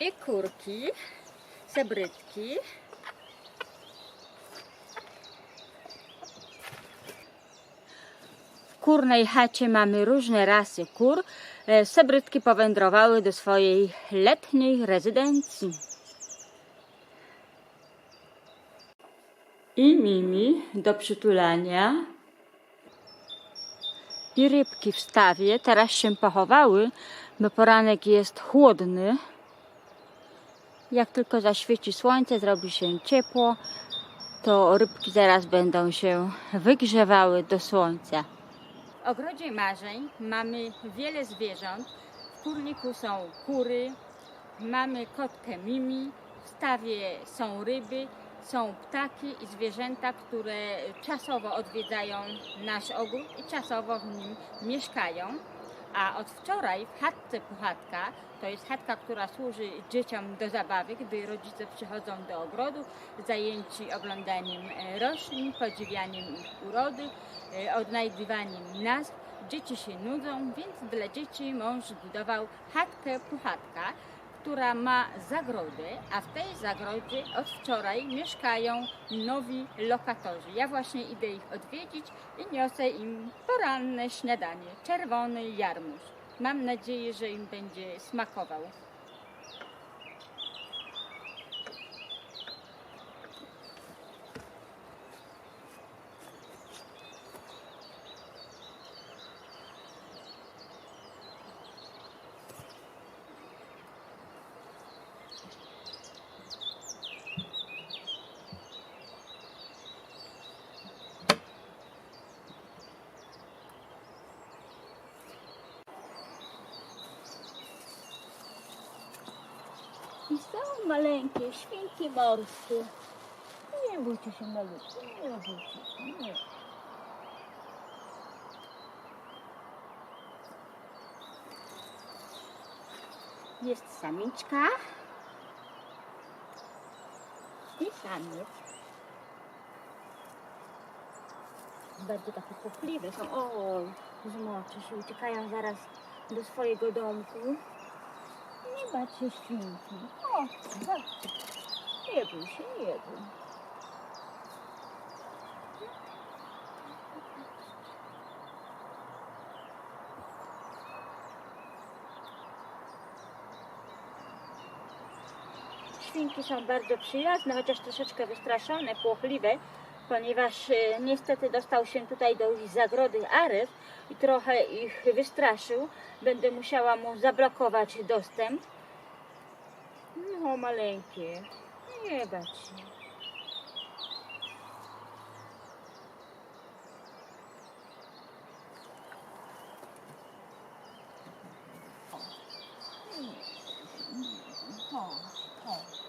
I kurki, sebrytki. W kurnej chacie mamy różne rasy kur. E, Sebrytki powędrowały do swojej letniej rezydencji. I Mimi do przytulania. I rybki w stawie teraz się pochowały, bo poranek jest chłodny. Jak tylko zaświeci słońce, zrobi się ciepło, to rybki zaraz będą się wygrzewały do słońca. W ogrodzie marzeń mamy wiele zwierząt. W kurniku są kury, mamy kotkę Mimi, w stawie są ryby, są ptaki i zwierzęta, które czasowo odwiedzają nasz ogród i czasowo w nim mieszkają. A od wczoraj w chatce Puchatka, to jest chatka, która służy dzieciom do zabawy, gdy rodzice przychodzą do ogrodu, zajęci oglądaniem e, roślin, podziwianiem ich urody, e, odnajdywaniem nazw. Dzieci się nudzą, więc dla dzieci mąż zbudował chatkę Puchatka, która ma zagrodę, a w tej zagrodzie od wczoraj mieszkają nowi lokatorzy. Ja właśnie idę ich odwiedzić i niosę im poranne śniadanie, czerwony jarmuż. Mam nadzieję, że im będzie smakował. Są maleńkie świnki morskie. Nie bójcie się malutkie, nie bójcie się, nie. Jest samiczka i samiec. Bardzo takie płochliwe są. O, zmoczy się, uciekają zaraz do swojego domku. Nie się świnki. O, zobaczcie. Nie bój się, nie bój. Świnki są bardzo przyjazne, chociaż troszeczkę wystraszone, płochliwe, ponieważ e, niestety dostał się tutaj do zagrody aryf i trochę ich wystraszył. Będę musiała mu zablokować dostęp. No, maleńkie, nie bać się. Chodź, chodź.